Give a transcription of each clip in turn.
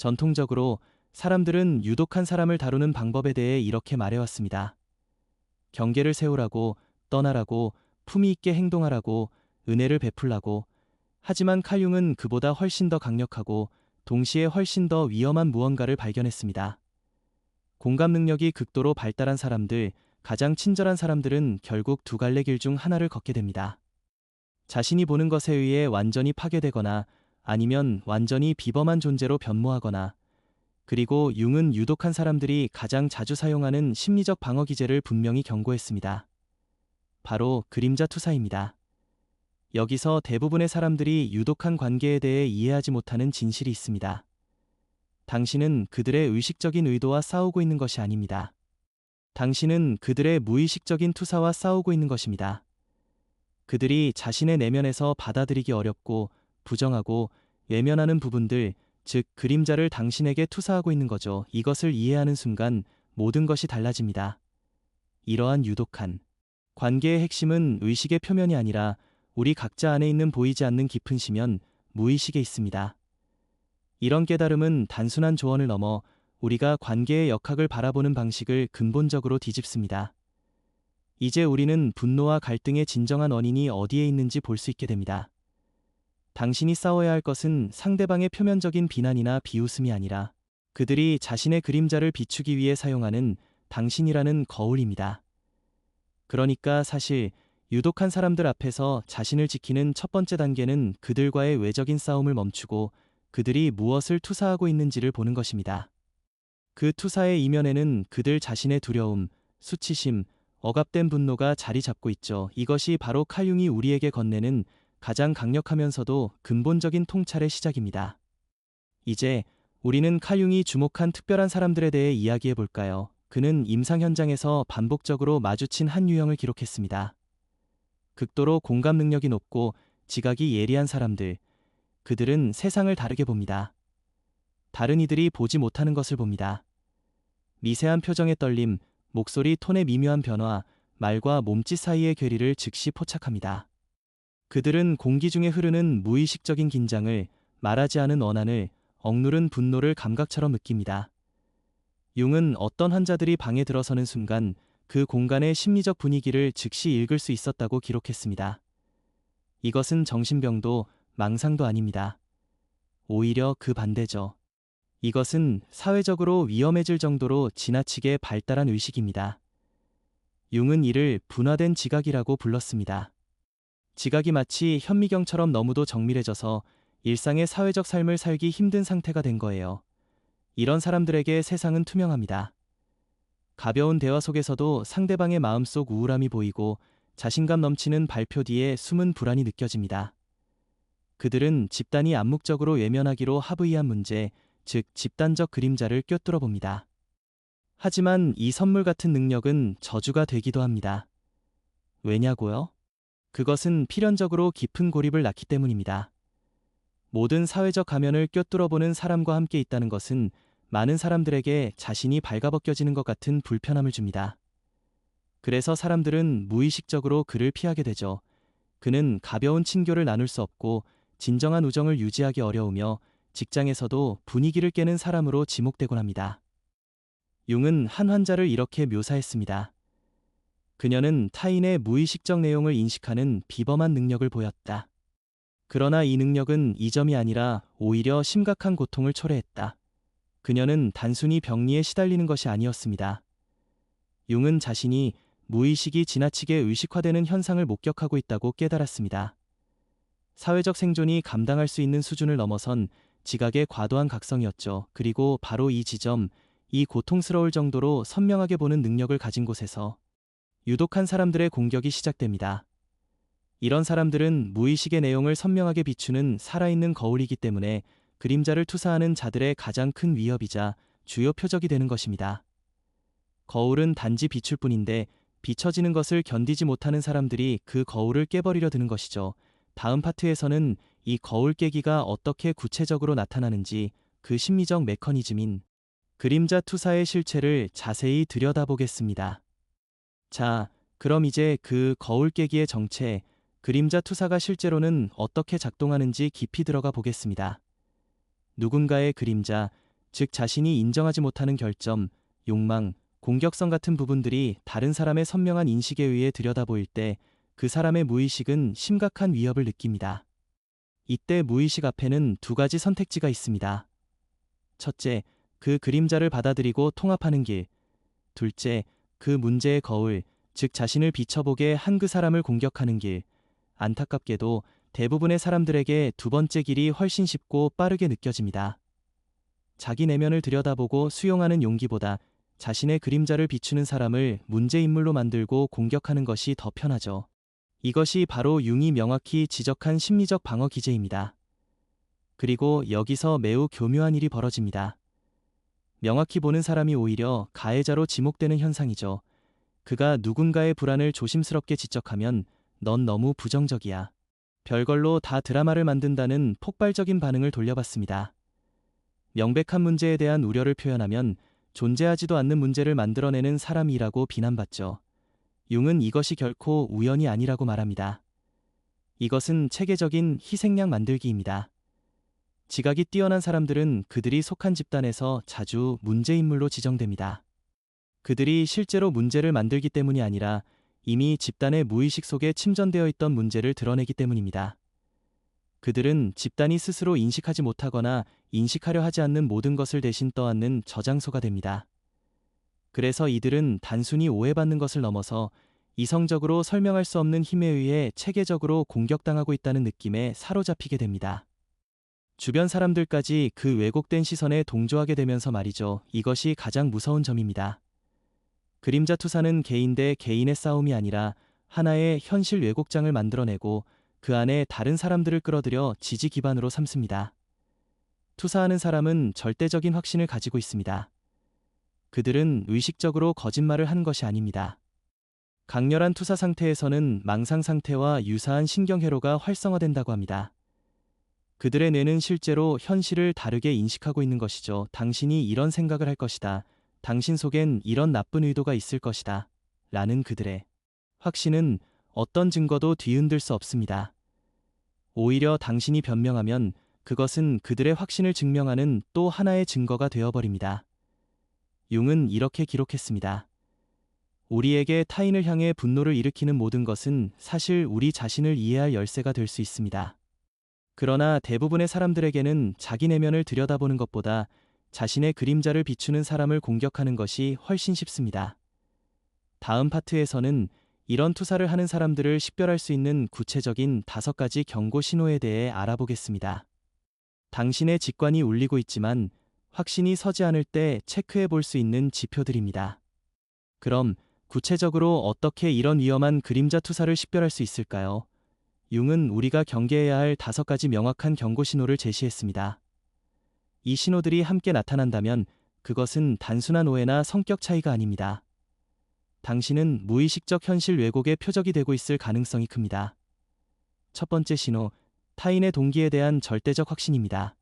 전통적으로 사람들은 유독한 사람을 다루는 방법에 대해 이렇게 말해왔습니다. 경계를 세우라고, 떠나라고, 품위 있게 행동하라고, 은혜를 베풀라고. 하지만 칼융은 그보다 훨씬 더 강력하고 동시에 훨씬 더 위험한 무언가를 발견했습니다. 공감 능력이 극도로 발달한 사람들, 가장 친절한 사람들은 결국 두 갈래 길 중 하나를 걷게 됩니다. 자신이 보는 것에 의해 완전히 파괴되거나 아니면 완전히 비범한 존재로 변모하거나 그리고 융은 유독한 사람들이 가장 자주 사용하는 심리적 방어 기제를 분명히 경고했습니다. 바로 그림자 투사입니다. 여기서 대부분의 사람들이 유독한 관계에 대해 이해하지 못하는 진실이 있습니다. 당신은 그들의 의식적인 의도와 싸우고 있는 것이 아닙니다. 당신은 그들의 무의식적인 투사와 싸우고 있는 것입니다. 그들이 자신의 내면에서 받아들이기 어렵고 부정하고 외면하는 부분들, 즉 그림자를 당신에게 투사하고 있는 거죠. 이것을 이해하는 순간 모든 것이 달라집니다. 이러한 유독한 관계의 핵심은 의식의 표면이 아니라 우리 각자 안에 있는 보이지 않는 깊은 심연, 무의식에 있습니다. 이런 깨달음은 단순한 조언을 넘어 우리가 관계의 역학을 바라보는 방식을 근본적으로 뒤집습니다. 이제 우리는 분노와 갈등의 진정한 원인이 어디에 있는지 볼 수 있게 됩니다. 당신이 싸워야 할 것은 상대방의 표면적인 비난이나 비웃음이 아니라 그들이 자신의 그림자를 비추기 위해 사용하는 당신이라는 거울입니다. 그러니까 사실 유독한 사람들 앞에서 자신을 지키는 첫 번째 단계는 그들과의 외적인 싸움을 멈추고 그들이 무엇을 투사하고 있는지를 보는 것입니다. 그 투사의 이면에는 그들 자신의 두려움, 수치심, 억압된 분노가 자리 잡고 있죠. 이것이 바로 칼융이 우리에게 건네는 가장 강력하면서도 근본적인 통찰의 시작입니다. 이제 우리는 칼융이 주목한 특별한 사람들에 대해 이야기해 볼까요? 그는 임상 현장에서 반복적으로 마주친 한 유형을 기록했습니다. 극도로 공감 능력이 높고 지각이 예리한 사람들. 그들은 세상을 다르게 봅니다. 다른 이들이 보지 못하는 것을 봅니다. 미세한 표정의 떨림, 목소리 톤의 미묘한 변화, 말과 몸짓 사이의 괴리를 즉시 포착합니다. 그들은 공기 중에 흐르는 무의식적인 긴장을, 말하지 않은 원한을, 억누른 분노를 감각처럼 느낍니다. 융은 어떤 환자들이 방에 들어서는 순간 그 공간의 심리적 분위기를 즉시 읽을 수 있었다고 기록했습니다. 이것은 정신병도 망상도 아닙니다. 오히려 그 반대죠. 이것은 사회적으로 위험해질 정도로 지나치게 발달한 의식입니다. 융은 이를 분화된 지각이라고 불렀습니다. 지각이 마치 현미경처럼 너무도 정밀해져서 일상의 사회적 삶을 살기 힘든 상태가 된 거예요. 이런 사람들에게 세상은 투명합니다. 가벼운 대화 속에서도 상대방의 마음속 우울함이 보이고 자신감 넘치는 발표 뒤에 숨은 불안이 느껴집니다. 그들은 집단이 암묵적으로 외면하기로 합의한 문제, 즉 집단적 그림자를 꿰뚫어 봅니다. 하지만 이 선물 같은 능력은 저주가 되기도 합니다. 왜냐고요? 그것은 필연적으로 깊은 고립을 낳기 때문입니다. 모든 사회적 가면을 꿰뚫어 보는 사람과 함께 있다는 것은 많은 사람들에게 자신이 발가벗겨지는 것 같은 불편함을 줍니다. 그래서 사람들은 무의식적으로 그를 피하게 되죠. 그는 가벼운 친교를 나눌 수 없고 진정한 우정을 유지하기 어려우며 직장에서도 분위기를 깨는 사람으로 지목되곤 합니다. 융은 한 환자를 이렇게 묘사했습니다. 그녀는 타인의 무의식적 내용을 인식하는 비범한 능력을 보였다. 그러나 이 능력은 이 점이 아니라 오히려 심각한 고통을 초래했다. 그녀는 단순히 병리에 시달리는 것이 아니었습니다. 융은 자신이 무의식이 지나치게 의식화되는 현상을 목격하고 있다고 깨달았습니다. 사회적 생존이 감당할 수 있는 수준을 넘어선 지각의 과도한 각성이었죠. 그리고 바로 이 지점, 이 고통스러울 정도로 선명하게 보는 능력을 가진 곳에서 유독한 사람들의 공격이 시작됩니다. 이런 사람들은 무의식의 내용을 선명하게 비추는 살아있는 거울이기 때문에 그림자를 투사하는 자들의 가장 큰 위협이자 주요 표적이 되는 것입니다. 거울은 단지 비출 뿐인데 비춰지는 것을 견디지 못하는 사람들이 그 거울을 깨버리려 드는 것이죠. 다음 파트에서는 이 거울 깨기가 어떻게 구체적으로 나타나는지 그 심리적 메커니즘인 그림자 투사의 실체를 자세히 들여다보겠습니다. 자, 그럼 이제 그 거울 깨기의 정체, 그림자 투사가 실제로는 어떻게 작동하는지 깊이 들어가 보겠습니다. 누군가의 그림자, 즉 자신이 인정하지 못하는 결점, 욕망, 공격성 같은 부분들이 다른 사람의 선명한 인식에 의해 들여다보일 때 그 사람의 무의식은 심각한 위협을 느낍니다. 이때 무의식 앞에는 두 가지 선택지가 있습니다. 첫째, 그 그림자를 받아들이고 통합하는 길. 둘째, 그 문제의 거울, 즉 자신을 비춰보게 한 그 사람을 공격하는 길. 안타깝게도 대부분의 사람들에게 두 번째 길이 훨씬 쉽고 빠르게 느껴집니다. 자기 내면을 들여다보고 수용하는 용기보다 자신의 그림자를 비추는 사람을 문제인물로 만들고 공격하는 것이 더 편하죠. 이것이 바로 융이 명확히 지적한 심리적 방어 기제입니다. 그리고 여기서 매우 교묘한 일이 벌어집니다. 명확히 보는 사람이 오히려 가해자로 지목되는 현상이죠. 그가 누군가의 불안을 조심스럽게 지적하면 넌 너무 부정적이야. 별걸로 다 드라마를 만든다는 폭발적인 반응을 돌려받습니다. 명백한 문제에 대한 우려를 표현하면 존재하지도 않는 문제를 만들어내는 사람이라고 비난받죠. 융은 이것이 결코 우연이 아니라고 말합니다. 이것은 체계적인 희생양 만들기입니다. 지각이 뛰어난 사람들은 그들이 속한 집단에서 자주 문제인물로 지정됩니다. 그들이 실제로 문제를 만들기 때문이 아니라 이미 집단의 무의식 속에 침전되어 있던 문제를 드러내기 때문입니다. 그들은 집단이 스스로 인식하지 못하거나 인식하려 하지 않는 모든 것을 대신 떠안는 저장소가 됩니다. 그래서 이들은 단순히 오해받는 것을 넘어서 이성적으로 설명할 수 없는 힘에 의해 체계적으로 공격당하고 있다는 느낌에 사로잡히게 됩니다. 주변 사람들까지 그 왜곡된 시선에 동조하게 되면서 말이죠. 이것이 가장 무서운 점입니다. 그림자 투사는 개인 대 개인의 싸움이 아니라 하나의 현실 왜곡장을 만들어내고 그 안에 다른 사람들을 끌어들여 지지 기반으로 삼습니다. 투사하는 사람은 절대적인 확신을 가지고 있습니다. 그들은 의식적으로 거짓말을 한 것이 아닙니다. 강렬한 투사 상태에서는 망상 상태와 유사한 신경회로가 활성화된다고 합니다. 그들의 뇌는 실제로 현실을 다르게 인식하고 있는 것이죠. 당신이 이런 생각을 할 것이다. 당신 속엔 이런 나쁜 의도가 있을 것이다. 라는 그들의 확신은 어떤 증거도 뒤흔들 수 없습니다. 오히려 당신이 변명하면 그것은 그들의 확신을 증명하는 또 하나의 증거가 되어버립니다. 융은 이렇게 기록했습니다. 우리에게 타인을 향해 분노를 일으키는 모든 것은 사실 우리 자신을 이해할 열쇠가 될 수 있습니다. 그러나 대부분의 사람들에게는 자기 내면을 들여다보는 것보다 자신의 그림자를 비추는 사람을 공격하는 것이 훨씬 쉽습니다. 다음 파트에서는 이런 투사를 하는 사람들을 식별할 수 있는 구체적인 다섯 가지 경고 신호에 대해 알아보겠습니다. 당신의 직관이 울리고 있지만 확신이 서지 않을 때 체크해 볼 수 있는 지표들입니다. 그럼 구체적으로 어떻게 이런 위험한 그림자 투사를 식별할 수 있을까요? 융은 우리가 경계해야 할 다섯 가지 명확한 경고 신호를 제시했습니다. 이 신호들이 함께 나타난다면 그것은 단순한 오해나 성격 차이가 아닙니다. 당신은 무의식적 현실 왜곡의 표적이 되고 있을 가능성이 큽니다. 첫 번째 신호, 타인의 동기에 대한 절대적 확신입니다.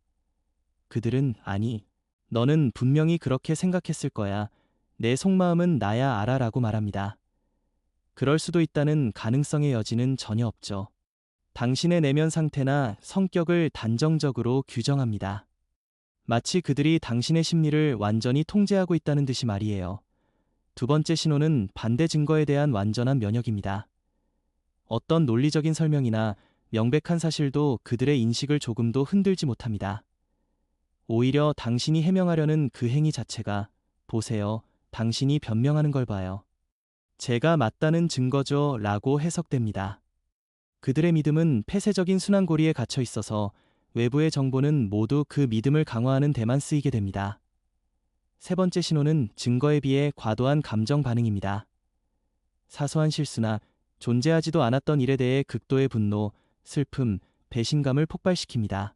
그들은 아니, 너는 분명히 그렇게 생각했을 거야. 내 속마음은 나야 알아 라고 말합니다. 그럴 수도 있다는 가능성의 여지는 전혀 없죠. 당신의 내면 상태나 성격을 단정적으로 규정합니다. 마치 그들이 당신의 심리를 완전히 통제하고 있다는 듯이 말이에요. 두 번째 신호는 반대 증거에 대한 완전한 면역입니다. 어떤 논리적인 설명이나 명백한 사실도 그들의 인식을 조금도 흔들지 못합니다. 오히려 당신이 해명하려는 그 행위 자체가 보세요. 당신이 변명하는 걸 봐요. 제가 맞다는 증거죠. 라고 해석됩니다. 그들의 믿음은 폐쇄적인 순환고리에 갇혀 있어서 외부의 정보는 모두 그 믿음을 강화하는 데만 쓰이게 됩니다. 세 번째 신호는 증거에 비해 과도한 감정 반응입니다. 사소한 실수나 존재하지도 않았던 일에 대해 극도의 분노, 슬픔, 배신감을 폭발시킵니다.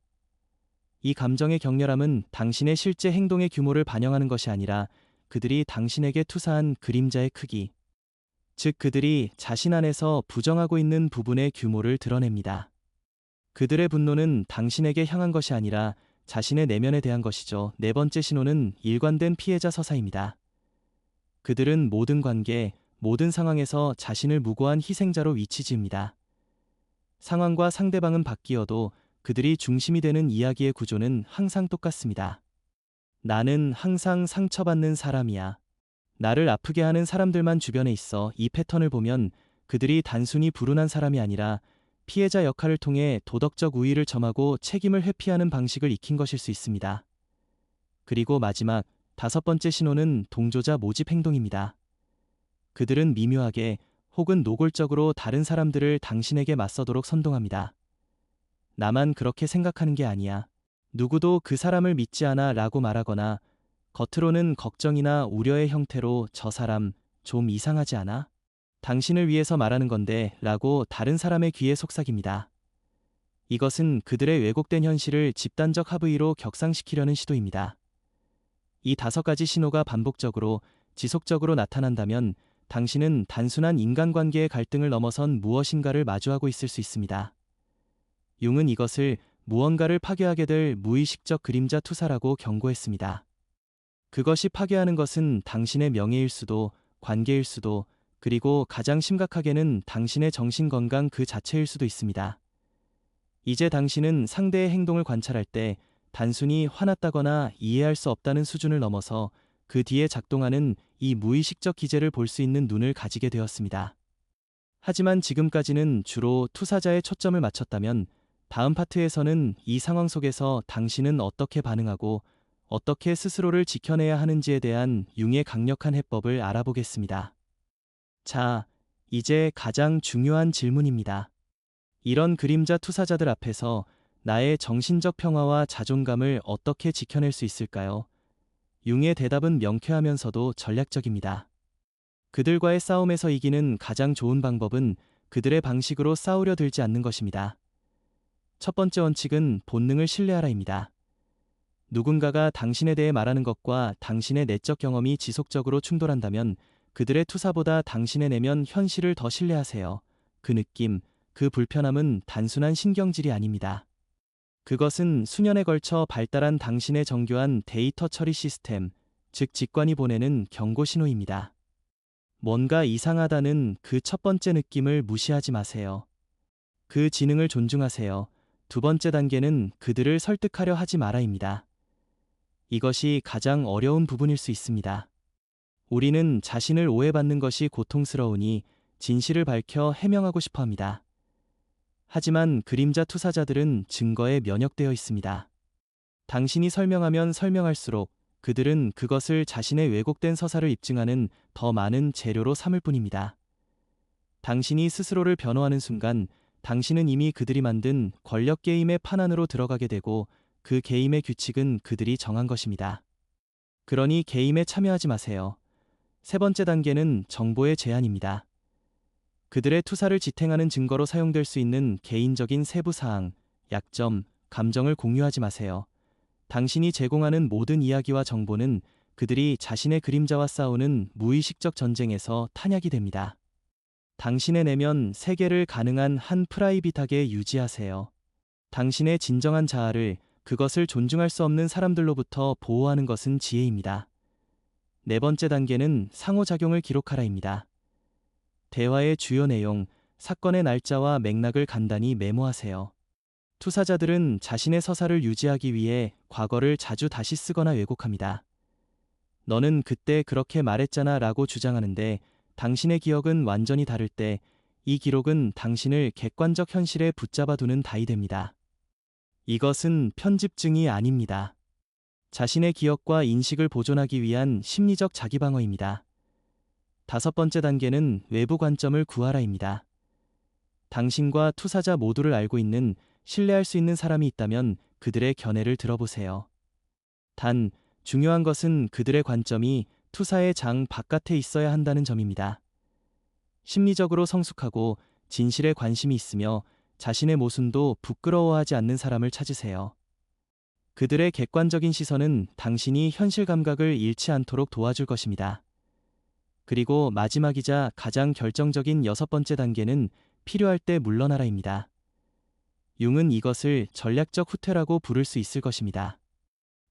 이 감정의 격렬함은 당신의 실제 행동의 규모를 반영하는 것이 아니라 그들이 당신에게 투사한 그림자의 크기, 즉 그들이 자신 안에서 부정하고 있는 부분의 규모를 드러냅니다. 그들의 분노는 당신에게 향한 것이 아니라 자신의 내면에 대한 것이죠. 네 번째 신호는 일관된 피해자 서사입니다. 그들은 모든 관계, 모든 상황에서 자신을 무고한 희생자로 위치 지입니다. 상황과 상대방은 바뀌어도 그들이 중심이 되는 이야기의 구조는 항상 똑같습니다. 나는 항상 상처받는 사람이야. 나를 아프게 하는 사람들만 주변에 있어 이 패턴을 보면 그들이 단순히 불운한 사람이 아니라 피해자 역할을 통해 도덕적 우위를 점하고 책임을 회피하는 방식을 익힌 것일 수 있습니다. 그리고 마지막 다섯 번째 신호는 동조자 모집 행동입니다. 그들은 미묘하게 혹은 노골적으로 다른 사람들을 당신에게 맞서도록 선동합니다. 나만 그렇게 생각하는 게 아니야. 누구도 그 사람을 믿지 않아 라고 말하거나 겉으로는 걱정이나 우려의 형태로 저 사람 좀 이상하지 않아? 당신을 위해서 말하는 건데 라고 다른 사람의 귀에 속삭입니다. 이것은 그들의 왜곡된 현실을 집단적 합의로 격상시키려는 시도입니다. 이 다섯 가지 신호가 반복적으로 지속적으로 나타난다면 당신은 단순한 인간관계의 갈등을 넘어선 무엇인가를 마주하고 있을 수 있습니다. 융은 이것을 무언가를 파괴하게 될 무의식적 그림자 투사라고 경고했습니다. 그것이 파괴하는 것은 당신의 명예일 수도, 관계일 수도, 그리고 가장 심각하게는 당신의 정신 건강 그 자체일 수도 있습니다. 이제 당신은 상대의 행동을 관찰할 때 단순히 화났다거나 이해할 수 없다는 수준을 넘어서 그 뒤에 작동하는 이 무의식적 기제를 볼 수 있는 눈을 가지게 되었습니다. 하지만 지금까지는 주로 투사자의 초점을 맞췄다면 다음 파트에서는 이 상황 속에서 당신은 어떻게 반응하고 어떻게 스스로를 지켜내야 하는지에 대한 융의 강력한 해법을 알아보겠습니다. 자, 이제 가장 중요한 질문입니다. 이런 그림자 투사자들 앞에서 나의 정신적 평화와 자존감을 어떻게 지켜낼 수 있을까요? 융의 대답은 명쾌하면서도 전략적입니다. 그들과의 싸움에서 이기는 가장 좋은 방법은 그들의 방식으로 싸우려 들지 않는 것입니다. 첫 번째 원칙은 본능을 신뢰하라입니다. 누군가가 당신에 대해 말하는 것과 당신의 내적 경험이 지속적으로 충돌한다면 그들의 투사보다 당신의 내면 현실을 더 신뢰하세요. 그 느낌, 그 불편함은 단순한 신경질이 아닙니다. 그것은 수년에 걸쳐 발달한 당신의 정교한 데이터 처리 시스템, 즉 직관이 보내는 경고 신호입니다. 뭔가 이상하다는 그 첫 번째 느낌을 무시하지 마세요. 그 지능을 존중하세요. 두 번째 단계는 그들을 설득하려 하지 마라입니다. 이것이 가장 어려운 부분일 수 있습니다. 우리는 자신을 오해받는 것이 고통스러우니 진실을 밝혀 해명하고 싶어 합니다. 하지만 그림자 투사자들은 증거에 면역되어 있습니다. 당신이 설명하면 설명할수록 그들은 그것을 자신의 왜곡된 서사를 입증하는 더 많은 재료로 삼을 뿐입니다. 당신이 스스로를 변호하는 순간 당신은 이미 그들이 만든 권력 게임의 판 안으로 들어가게 되고 그 게임의 규칙은 그들이 정한 것입니다. 그러니 게임에 참여하지 마세요. 세 번째 단계는 정보의 제한입니다. 그들의 투사를 지탱하는 증거로 사용될 수 있는 개인적인 세부 사항, 약점, 감정을 공유하지 마세요. 당신이 제공하는 모든 이야기와 정보는 그들이 자신의 그림자와 싸우는 무의식적 전쟁에서 탄약이 됩니다. 당신의 내면 세계를 가능한 한 프라이빗하게 유지하세요. 당신의 진정한 자아를 그것을 존중할 수 없는 사람들로부터 보호하는 것은 지혜입니다. 네 번째 단계는 상호작용을 기록하라입니다. 대화의 주요 내용, 사건의 날짜와 맥락을 간단히 메모하세요. 투사자들은 자신의 서사를 유지하기 위해 과거를 자주 다시 쓰거나 왜곡합니다. 너는 그때 그렇게 말했잖아 라고 주장하는데 당신의 기억은 완전히 다를 때 이 기록은 당신을 객관적 현실에 붙잡아 두는 다이 됩니다. 이것은 편집증이 아닙니다. 자신의 기억과 인식을 보존하기 위한 심리적 자기방어입니다. 다섯 번째 단계는 외부 관점을 구하라입니다. 당신과 투사자 모두를 알고 있는 신뢰할 수 있는 사람이 있다면 그들의 견해를 들어보세요. 단, 중요한 것은 그들의 관점이 투사의 장 바깥에 있어야 한다는 점입니다. 심리적으로 성숙하고 진실에 관심이 있으며 자신의 모순도 부끄러워하지 않는 사람을 찾으세요. 그들의 객관적인 시선은 당신이 현실 감각을 잃지 않도록 도와줄 것입니다. 그리고 마지막이자 가장 결정적인 여섯 번째 단계는 필요할 때 물러나라입니다. 융은 이것을 전략적 후퇴라고 부를 수 있을 것입니다.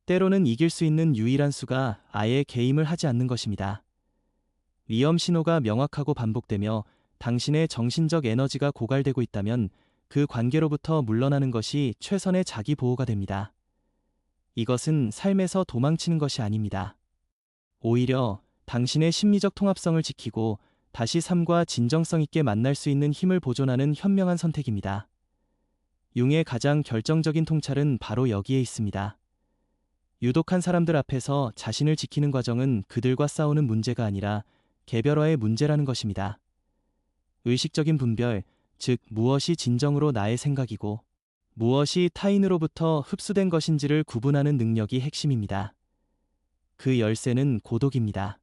때로는 이길 수 있는 유일한 수가 아예 개임을 하지 않는 것입니다. 위험 신호가 명확하고 반복되며 당신의 정신적 에너지가 고갈되고 있다면 그 관계로부터 물러나는 것이 최선의 자기 보호가 됩니다. 이것은 삶에서 도망치는 것이 아닙니다. 오히려 당신의 심리적 통합성을 지키고 다시 삶과 진정성 있게 만날 수 있는 힘을 보존하는 현명한 선택입니다. 융의 가장 결정적인 통찰은 바로 여기에 있습니다. 유독한 사람들 앞에서 자신을 지키는 과정은 그들과 싸우는 문제가 아니라 개별화의 문제라는 것입니다. 의식적인 분별, 즉 무엇이 진정으로 나의 생각이고 무엇이 타인으로부터 흡수된 것인지를 구분하는 능력이 핵심입니다. 그 열쇠는 고독입니다.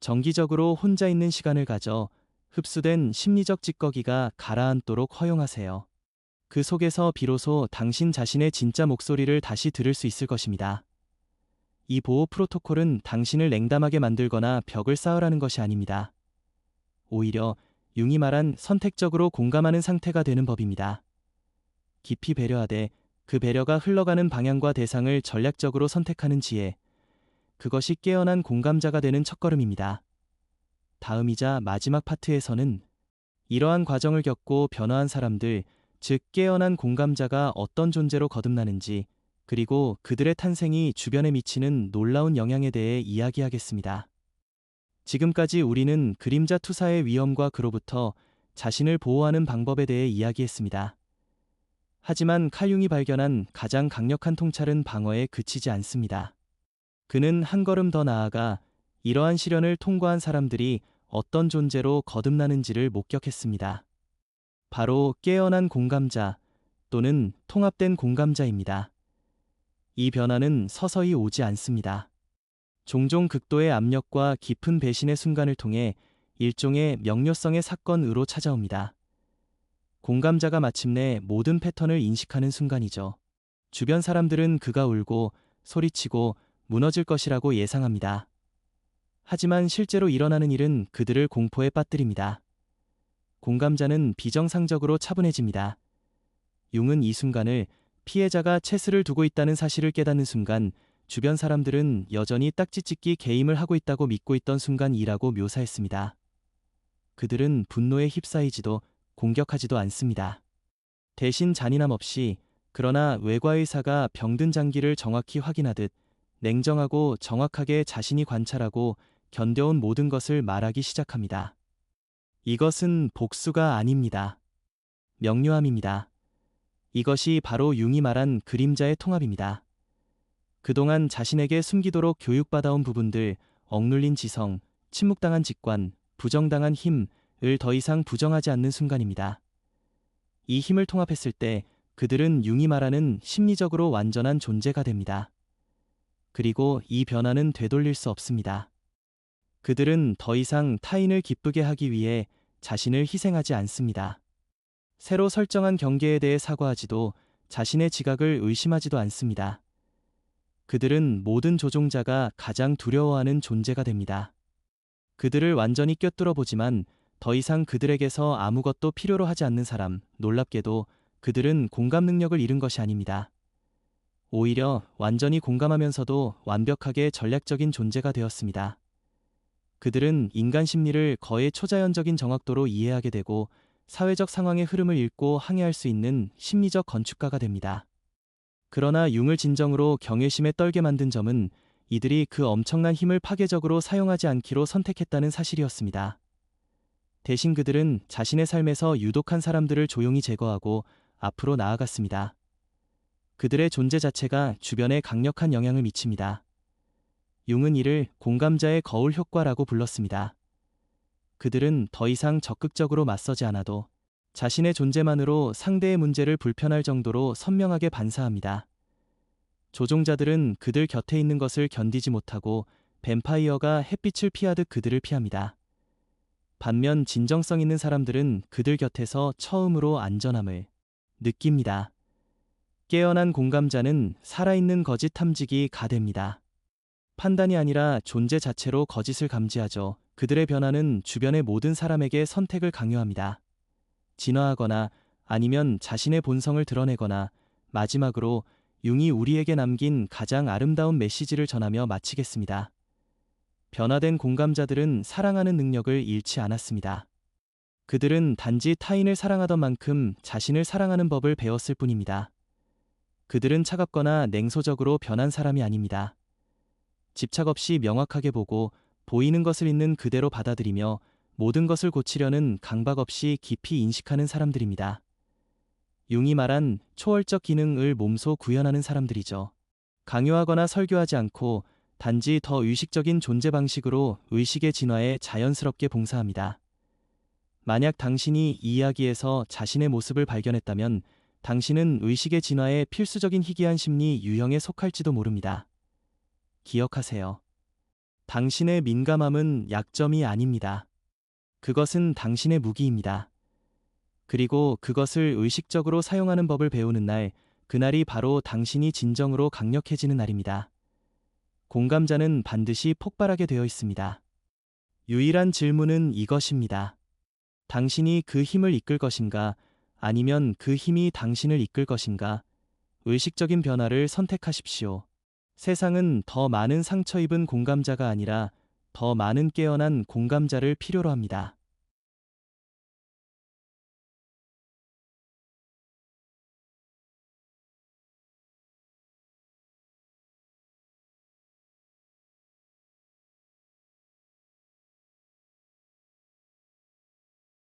정기적으로 혼자 있는 시간을 가져 흡수된 심리적 찌꺼기가 가라앉도록 허용하세요. 그 속에서 비로소 당신 자신의 진짜 목소리를 다시 들을 수 있을 것입니다. 이 보호 프로토콜은 당신을 냉담하게 만들거나 벽을 쌓으라는 것이 아닙니다. 오히려 융이 말한 선택적으로 공감하는 상태가 되는 법입니다. 깊이 배려하되 그 배려가 흘러가는 방향과 대상을 전략적으로 선택하는 지혜, 그것이 깨어난 공감자가 되는 첫걸음입니다. 다음이자 마지막 파트에서는 이러한 과정을 겪고 변화한 사람들, 즉 깨어난 공감자가 어떤 존재로 거듭나는지, 그리고 그들의 탄생이 주변에 미치는 놀라운 영향에 대해 이야기하겠습니다. 지금까지 우리는 그림자 투사의 위험과 그로부터 자신을 보호하는 방법에 대해 이야기했습니다. 하지만 칼융이 발견한 가장 강력한 통찰은 방어에 그치지 않습니다. 그는 한 걸음 더 나아가 이러한 시련을 통과한 사람들이 어떤 존재로 거듭나는지를 목격했습니다. 바로 깨어난 공감자 또는 통합된 공감자입니다. 이 변화는 서서히 오지 않습니다. 종종 극도의 압력과 깊은 배신의 순간을 통해 일종의 명료성의 사건으로 찾아옵니다. 공감자가 마침내 모든 패턴을 인식하는 순간이죠. 주변 사람들은 그가 울고 소리치고 무너질 것이라고 예상합니다. 하지만 실제로 일어나는 일은 그들을 공포에 빠뜨립니다. 공감자는 비정상적으로 차분해집니다. 융은 이 순간을 피해자가 체스를 두고 있다는 사실을 깨닫는 순간 주변 사람들은 여전히 딱지찍기 게임을 하고 있다고 믿고 있던 순간이라고 묘사했습니다. 그들은 분노에 휩싸이지도 공격하지도 않습니다. 대신 잔인함 없이 그러나 외과의사가 병든 장기를 정확히 확인하듯 냉정하고 정확하게 자신이 관찰하고 견뎌온 모든 것을 말하기 시작합니다. 이것은 복수가 아닙니다. 명료함입니다. 이것이 바로 융이 말한 그림자의 통합입니다. 그동안 자신에게 숨기도록 교육받아온 부분들, 억눌린 지성, 침묵당한 직관, 부정당한 힘을 더 이상 부정하지 않는 순간입니다. 이 힘을 통합했을 때 그들은 융이 말하는 심리적으로 완전한 존재가 됩니다. 그리고 이 변화는 되돌릴 수 없습니다. 그들은 더 이상 타인을 기쁘게 하기 위해 자신을 희생하지 않습니다. 새로 설정한 경계에 대해 사과하지도 자신의 지각을 의심하지도 않습니다. 그들은 모든 조종자가 가장 두려워하는 존재가 됩니다. 그들을 완전히 꿰뚫어 보지만 더 이상 그들에게서 아무것도 필요로 하지 않는 사람, 놀랍게도 그들은 공감 능력을 잃은 것이 아닙니다. 오히려 완전히 공감하면서도 완벽하게 전략적인 존재가 되었습니다. 그들은 인간 심리를 거의 초자연적인 정확도로 이해하게 되고 사회적 상황의 흐름을 읽고 항해할 수 있는 심리적 건축가가 됩니다. 그러나 융을 진정으로 경외심에 떨게 만든 점은 이들이 그 엄청난 힘을 파괴적으로 사용하지 않기로 선택했다는 사실이었습니다. 대신 그들은 자신의 삶에서 유독한 사람들을 조용히 제거하고 앞으로 나아갔습니다. 그들의 존재 자체가 주변에 강력한 영향을 미칩니다. 융은 이를 공감자의 거울 효과라고 불렀습니다. 그들은 더 이상 적극적으로 맞서지 않아도 자신의 존재만으로 상대의 문제를 불편할 정도로 선명하게 반사합니다. 조종자들은 그들 곁에 있는 것을 견디지 못하고 뱀파이어가 햇빛을 피하듯 그들을 피합니다. 반면 진정성 있는 사람들은 그들 곁에서 처음으로 안전함을 느낍니다. 깨어난 공감자는 살아있는 거짓 탐지기 가됩니다. 판단이 아니라 존재 자체로 거짓을 감지하죠. 그들의 변화는 주변의 모든 사람에게 선택을 강요합니다. 진화하거나 아니면 자신의 본성을 드러내거나 마지막으로 융이 우리에게 남긴 가장 아름다운 메시지를 전하며 마치겠습니다. 변화된 공감자들은 사랑하는 능력을 잃지 않았습니다. 그들은 단지 타인을 사랑하던 만큼 자신을 사랑하는 법을 배웠을 뿐입니다. 그들은 차갑거나 냉소적으로 변한 사람이 아닙니다. 집착 없이 명확하게 보고 보이는 것을 있는 그대로 받아들이며 모든 것을 고치려는 강박 없이 깊이 인식하는 사람들입니다. 융이 말한 초월적 기능을 몸소 구현하는 사람들이죠. 강요하거나 설교하지 않고 단지 더 의식적인 존재 방식으로 의식의 진화에 자연스럽게 봉사합니다. 만약 당신이 이 이야기에서 자신의 모습을 발견했다면 당신은 의식의 진화의 필수적인 희귀한 심리 유형에 속할지도 모릅니다. 기억하세요. 당신의 민감함은 약점이 아닙니다. 그것은 당신의 무기입니다. 그리고 그것을 의식적으로 사용하는 법을 배우는 날, 그날이 바로 당신이 진정으로 강력해지는 날입니다. 공감자는 반드시 폭발하게 되어 있습니다. 유일한 질문은 이것입니다. 당신이 그 힘을 이끌 것인가, 아니면 그 힘이 당신을 이끌 것인가, 의식적인 변화를 선택하십시오. 세상은 더 많은 상처 입은 공감자가 아니라 더 많은 깨어난 공감자를 필요로 합니다.